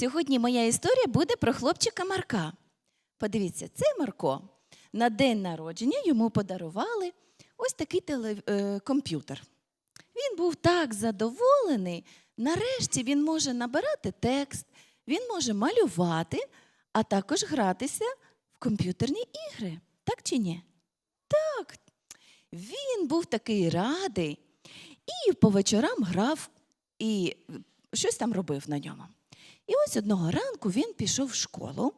Сьогодні моя історія буде про хлопчика Марка. Подивіться, це Марко. На день народження йому подарували ось такий теле... е, комп'ютер. Він був так задоволений. Нарешті він може набирати текст, він може малювати, а також гратися в комп'ютерні ігри. Так чи ні? Так. Він був такий радий і по вечорам грав і щось там робив на ньому. І ось одного ранку він пішов в школу,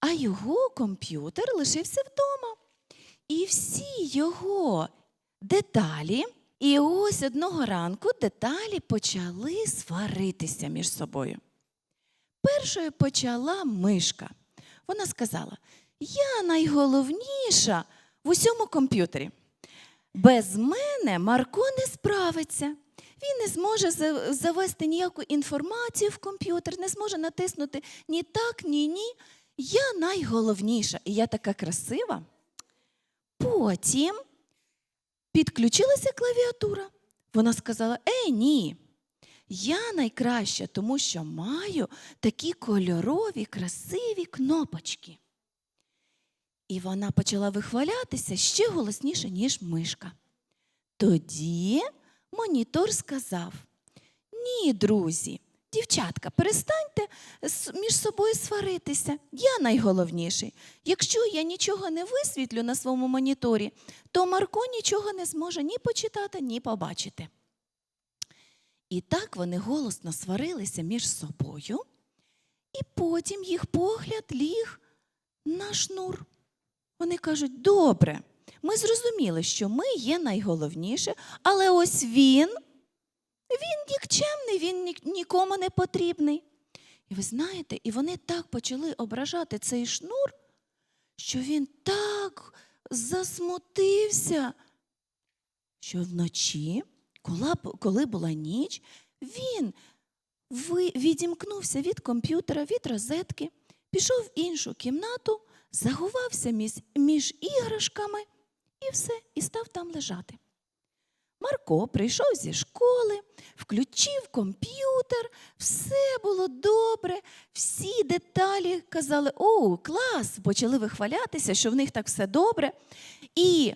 а його комп'ютер лишився вдома. І всі його деталі, і ось одного ранку деталі почали сваритися між собою. Першою почала мишка. Вона сказала: Я найголовніша в усьому комп'ютері. Без мене Марко не справиться. Він не зможе завести ніяку інформацію в комп'ютер, не зможе натиснути ні так, ні ні. Я найголовніша, і я така красива. Потім підключилася клавіатура. Вона сказала: Е, ні. Я найкраща, тому що маю такі кольорові, красиві кнопочки. І вона почала вихвалятися ще голосніше, ніж мишка. Тоді монітор сказав: Ні, друзі, дівчатка, перестаньте між собою сваритися. Я найголовніший. Якщо я нічого не висвітлю на своєму моніторі, то Марко нічого не зможе ні почитати, ні побачити. І так вони голосно сварилися між собою, і потім їх погляд ліг на шнур. Вони кажуть: добре, ми зрозуміли, що ми є найголовніше, але ось він, він нікчемний, він нікому не потрібний. І ви знаєте, і вони так почали ображати цей шнур, що він так засмутився, що вночі, коли, була ніч, він відімкнувся від комп'ютера, від розетки, пішов в іншу кімнату, загувався між, між іграшками і все, і став там лежати. Марко прийшов зі школи, включив комп'ютер, все було добре, всі деталі казали: о, клас! Почали вихвалятися, що в них так все добре. І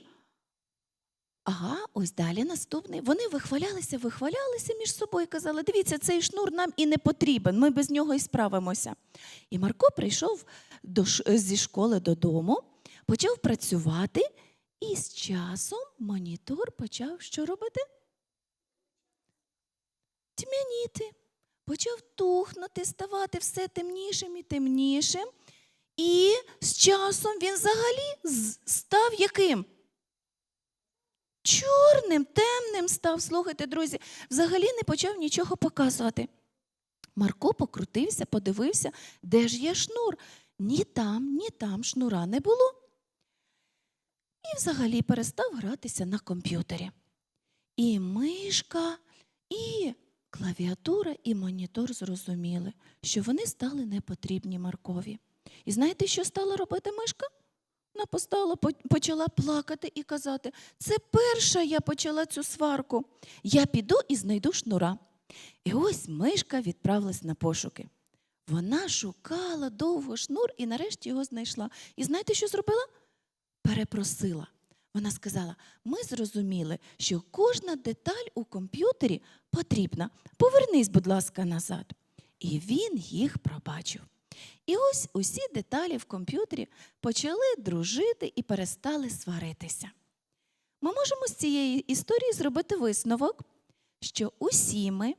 ага, ось далі наступний. Вони вихвалялися, вихвалялися між собою, казали: дивіться, цей шнур нам і не потрібен, ми без нього і справимося. І Марко прийшов до, зі школи додому, почав працювати, і з часом монітор почав що робити? Тьмяніти. Почав тухнути, ставати все темнішим і темнішим. І з часом він взагалі став яким? Чорним, темним став. Слухайте, друзі, взагалі не почав нічого показувати. Марко покрутився, подивився, де ж є шнур. Ні там, ні там шнура не було. І взагалі перестав гратися на комп'ютері. І мишка, і клавіатура, і монітор зрозуміли, що вони стали непотрібні Маркові. І знаєте, що стала робити мишка? Вона постала, почала плакати і казати: це перша я почала цю сварку. Я піду і знайду шнура. І ось мишка відправилась на пошуки. Вона шукала довго шнур і нарешті його знайшла. І знаєте, що зробила? Перепросила. Вона сказала: ми зрозуміли, що кожна деталь у комп'ютері потрібна. Повернись, будь ласка, назад. І він їх пробачив. І ось усі деталі в комп'ютері почали дружити і перестали сваритися. Ми можемо з цієї історії зробити висновок, що усі ми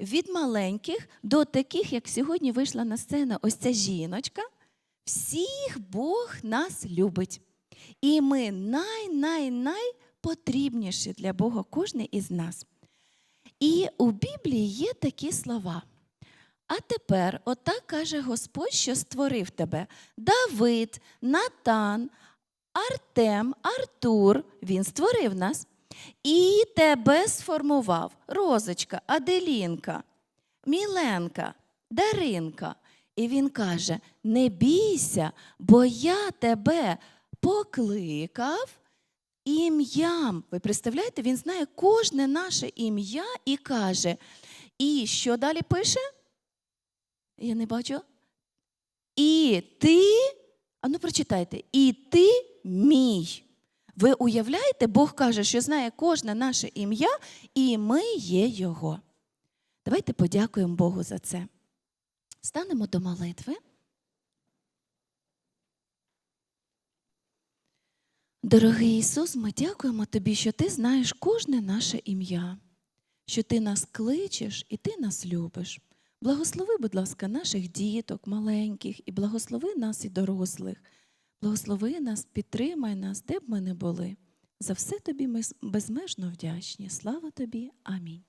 від маленьких до таких, як сьогодні вийшла на сцену ось ця жіночка, всіх Бог нас любить. І ми най-най-най потрібніші для Бога кожен із нас. І у Біблії є такі слова. А тепер, отак каже Господь, що створив тебе: Давид, Натан, Артем, Артур, він створив нас. І тебе сформував Розочка, Аделінка, Міленка, Даринка. І він каже: не бійся, бо я тебе покликав ім'ям. Ви представляєте, він знає кожне наше ім'я і каже. І що далі пише? Я не бачу. І ти, а ну прочитайте, і ти мій. Ви уявляєте, Бог каже, що знає кожне наше ім'я, і ми є Його. Давайте подякуємо Богу за це. Станемо до молитви. Дорогий Ісус, ми дякуємо Тобі, що Ти знаєш кожне наше ім'я, що Ти нас кличеш і Ти нас любиш. Благослови, будь ласка, наших діток, маленьких, і благослови нас і дорослих. Благослови нас, підтримай нас, де б ми не були. За все тобі ми безмежно вдячні. Слава тобі. Амінь.